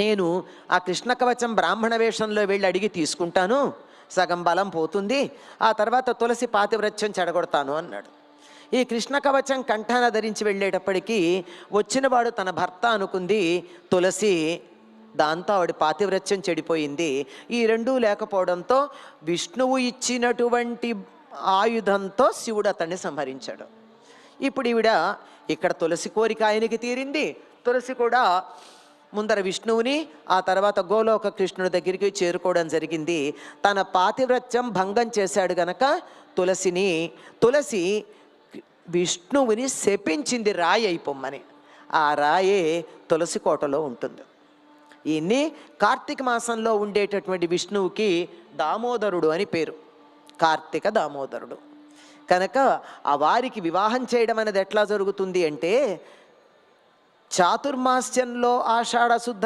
నేను ఆ కృష్ణ కవచం బ్రాహ్మణ వేషంలో వెళ్ళి అడిగి తీసుకుంటాను సగం బలం పోతుంది ఆ తర్వాత తులసి పాతివ్రత్యం చెడగొడతాను అన్నాడు. ఈ కృష్ణ కవచం కంఠాన ధరించి వెళ్ళేటప్పటికీ వచ్చినవాడు తన భర్త అనుకుంది తులసి దాంతో ఆవిడ పాతివ్రత్యం చెడిపోయింది. ఈ రెండూ లేకపోవడంతో విష్ణువు ఇచ్చినటువంటి ఆయుధంతో శివుడు అతన్ని సంహరించాడు. ఇప్పుడు ఈవిడ ఇక్కడ తులసి కోరిక ఆయనకి తీరింది తులసి కూడా ముందర విష్ణువుని ఆ తర్వాత గోలోక కృష్ణుడి దగ్గరికి చేరుకోవడం జరిగింది. తన పాతివ్రత్యం భంగం చేశాడు గనక తులసిని తులసి విష్ణువుని శపించింది రాయి అయిపోమ్మని ఆ రాయే తులసి కోటలో ఉంటుంది. ఈయన్ని కార్తీక మాసంలో ఉండేటటువంటి విష్ణువుకి దామోదరుడు అని పేరు. కార్తీక దామోదరుడు. కనుక ఆ వారికి వివాహం చేయడం అనేది ఎట్లా జరుగుతుంది అంటే చాతుర్మాస్యంలో ఆషాఢ శుద్ధ